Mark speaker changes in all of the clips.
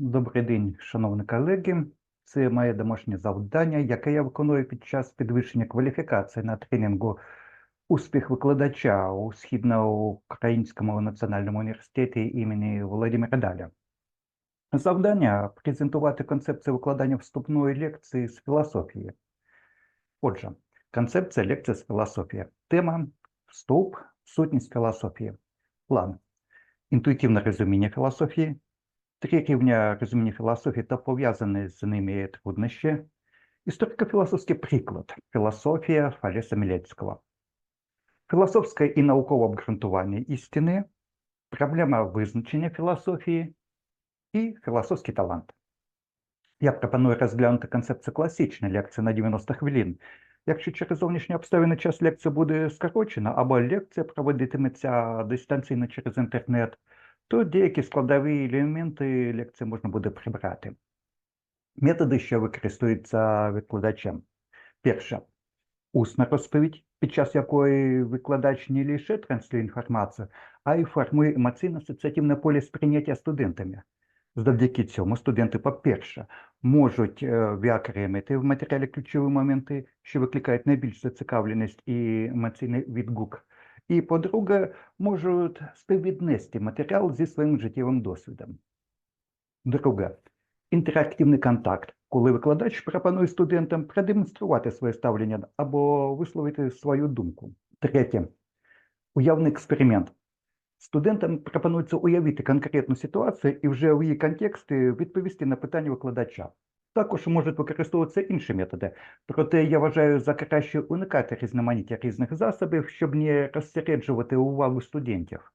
Speaker 1: Добрий день, шановні колеги. Це моє домашнє завдання, яке я виконую під час підвищення кваліфікації на тренінгу Успіх викладача у Східноукраїнському національному університеті імені Володимира Даля. Завдання презентувати концепцію викладання вступної лекції з філософії. Отже, концепція лекції з філософії. Тема вступ, сутність філософії. План. Інтуїтивне розуміння філософії, три рівня розуміння філософії та пов'язані з ними труднощі, історико-філософський приклад, філософія Фалеса Мілецького, філософське і наукове обґрунтування істини, проблема визначення філософії і філософський талант. Я пропоную розглянути концепцію класичної лекції на 90 хвилин. Якщо через зовнішні обставини час лекції буде скорочено, або лекція проводитиметься дистанційно через інтернет, то деякі складові елементи лекції можна буде прибрати. Методи, що використовуються викладачем. Перше. Усна розповідь, під час якої викладач не лише транслює інформацію, а й формує емоційно-асоціативне поле сприйняття студентами. Завдяки цьому студенти, по-перше, можуть е, виокремити в матеріалі ключові моменти, що викликають найбільш зацікавленість і емоційний відгук. І, по-друге, можуть співвіднести матеріал зі своїм життєвим досвідом. Друге, інтерактивний контакт, коли викладач пропонує студентам продемонструвати своє ставлення або висловити свою думку. Третє, уявний експеримент. Студентам пропонується уявити конкретну ситуацію і вже в її контексті відповісти на питання викладача. Також можуть використовуватися інші методи, проте я вважаю за краще уникати різноманіття різних засобів, щоб не розсереджувати увагу студентів.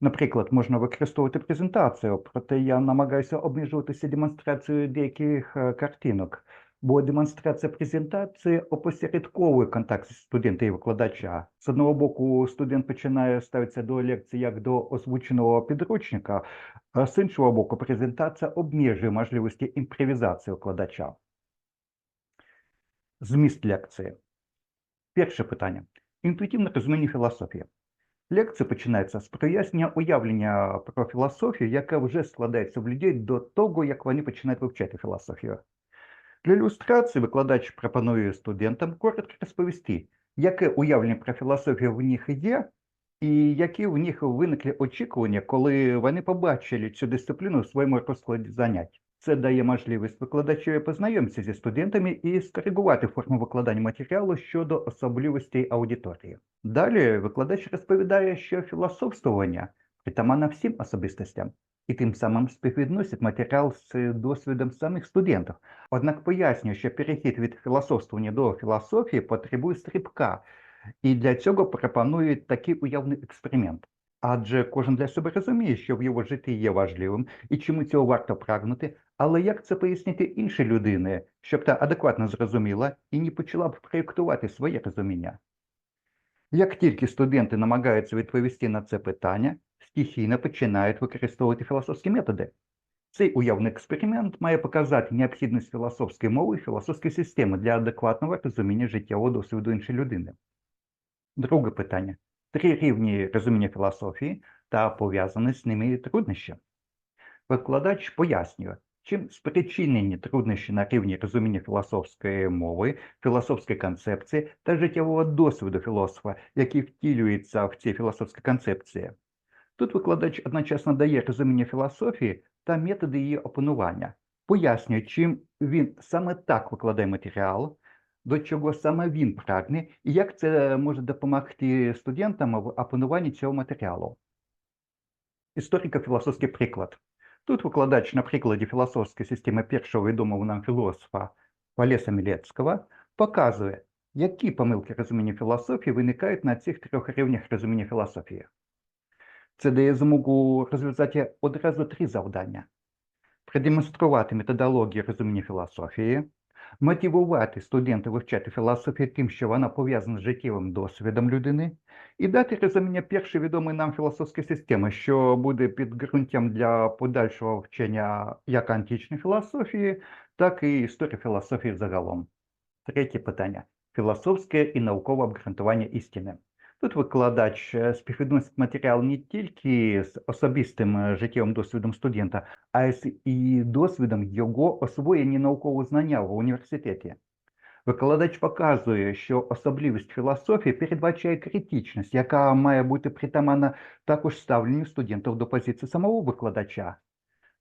Speaker 1: Наприклад, можна використовувати презентацію, проте я намагаюся обмежуватися демонстрацією деяких е, картинок, бо демонстрація презентації опосередковує контакт студента і викладача. З одного боку, студент починає ставитися до лекції як до озвученого підручника, а з іншого боку, презентація обмежує можливості імпровізації викладача. Зміст лекції. Перше питання. Інтуїтивне розуміння філософії. Лекція починається з прояснення уявлення про філософію, яке вже складається в людей до того, як вони починають вивчати філософію. Для ілюстрації викладач пропонує студентам коротко розповісти, яке уявлення про філософію в них є, і які в них виникли очікування, коли вони побачили цю дисципліну в своєму розкладі занять. Це дає можливість викладачеві познайомитися зі студентами і скоригувати форму викладання матеріалу щодо особливостей аудиторії. Далі викладач розповідає, що філософствування притаманне всім особистостям, і тим самим співвідносить матеріал з досвідом самих студентів. Однак пояснює, що перехід від філософствування до філософії потребує стрибка, і для цього пропонує такий уявний експеримент. Адже кожен для себе розуміє, що в його житті є важливим і чому цього варто прагнути, але як це пояснити іншій людині, щоб та адекватно зрозуміла і не почала б проєктувати своє розуміння? Як тільки студенти намагаються відповісти на це питання, стихійно починають використовувати філософські методи. Цей уявний експеримент має показати необхідність філософської мови і філософської системи для адекватного розуміння життєвого досвіду іншої людини. Друге питання: три рівні розуміння філософії та пов'язані з ними труднощі. Викладач пояснює, чим спричинені труднощі на рівні розуміння філософської мови, філософської концепції та життєвого досвіду філософа, який втілюється в цій філософській концепції. Тут викладач одночасно дає розуміння філософії та методи її опанування, пояснює, чим він саме так викладає матеріал, до чого саме він прагне і як це може допомогти студентам в опануванні цього матеріалу. Історико-філософський приклад. Тут викладач на прикладі філософської системи першого відомого нам філософа Валеса Мілецького показує, які помилки розуміння філософії виникають на цих трьох рівнях розуміння філософії. Це дає змогу розв'язати одразу три завдання: продемонструвати методологію розуміння філософії, мотивувати студентів вивчати філософію тим, що вона пов'язана з життєвим досвідом людини, і дати розуміння першої відомої нам філософської системи, що буде підґрунтям для подальшого вчення як античної філософії, так і історії філософії загалом. Третє питання: філософське і наукове обґрунтування істини. Тут викладач е, співвідносить матеріал не тільки з особистим е, життєвим досвідом студента, а й з і досвідом його освоєння наукового знання в університеті. Викладач показує, що особливість філософії передбачає критичність, яка має бути притаманна також ставленню студентів до позиції самого викладача.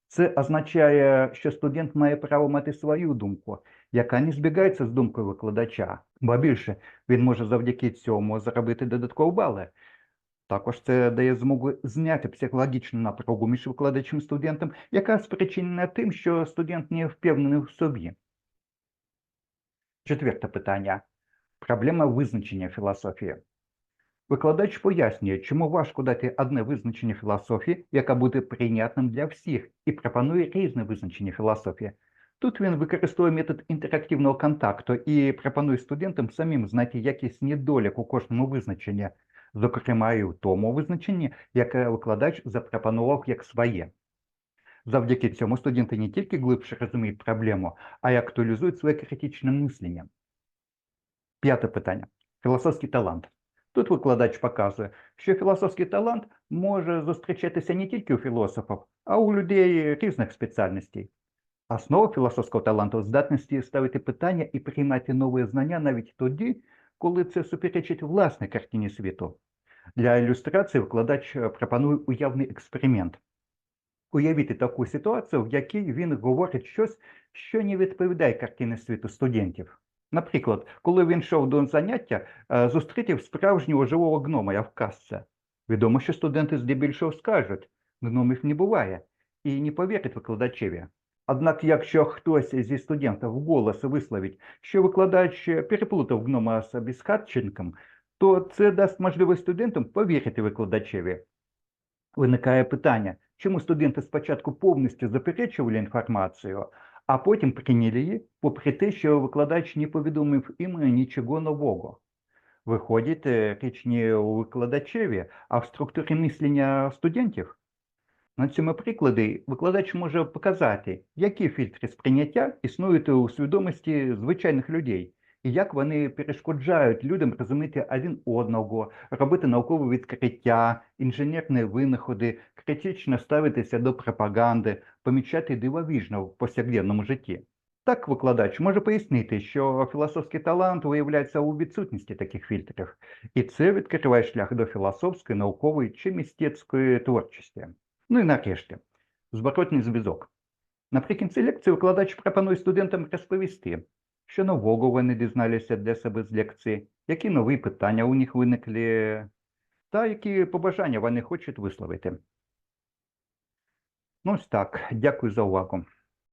Speaker 1: Це означає, що студент має право мати свою думку, яка не збігається з думкою викладача, бо більше він може завдяки цьому заробити додаткові бали. Також це дає змогу зняти психологічну напругу між викладачем і студентом, яка спричинена тим, що студент не впевнений в собі. Четверте питання. Проблема визначення філософії. Викладач пояснює, чому важко дати одне визначення філософії, яка буде прийнятним для всіх, і пропонує різне визначення філософії. Тут він використовує метод інтерактивного контакту і пропонує студентам самим знайти якийсь недолік у кожному визначенні, зокрема і в тому визначенні, яке викладач запропонував як своє. Завдяки цьому студенти не тільки глибше розуміють проблему, а й актуалізують своє критичне мислення. П'яте питання. Філософський талант. Тут викладач показує, що філософський талант може зустрічатися не тільки у філософів, а у людей різних спеціальностей. Основа філософського таланту здатності ставити питання і приймати нові знання навіть тоді, коли це суперечить власній картині світу. Для ілюстрації викладач пропонує уявний експеримент. Уявіть таку ситуацію, в якій він говорить щось, що не відповідає картині світу студентів. Наприклад, коли він йшов до заняття, е, зустрітив справжнього живого гнома, я в казці. Відомо, що студенти здебільшого скажуть, гномів не буває, і не повірять викладачеві. Однак, якщо хтось зі студентів вголос висловить, що викладач переплутав гнома з безхатченком, то це дасть можливість студентам повірити викладачеві. Виникає питання, чому студенти спочатку повністю заперечували інформацію, а потім прийняли її, попри те, що викладач не повідомив їм нічого нового. Виходить, річ не у викладачеві, а в структурі мислення студентів. На цьому прикладі викладач може показати, які фільтри сприйняття існують у свідомості звичайних людей, і як вони перешкоджають людям розуміти один одного, робити наукові відкриття, інженерні винаходи, критично ставитися до пропаганди, помічати дивовижне в повсякденному житті. Так викладач може пояснити, що філософський талант виявляється у відсутності таких фільтрів, і це відкриває шлях до філософської, наукової чи мистецької творчості. Ну і нарешті, зворотній зв'язок. Наприкінці лекції викладач пропонує студентам розповісти, що нового вони дізналися для себе з лекції, які нові питання у них виникли, та які побажання вони хочуть висловити. Ну ось так, дякую за увагу.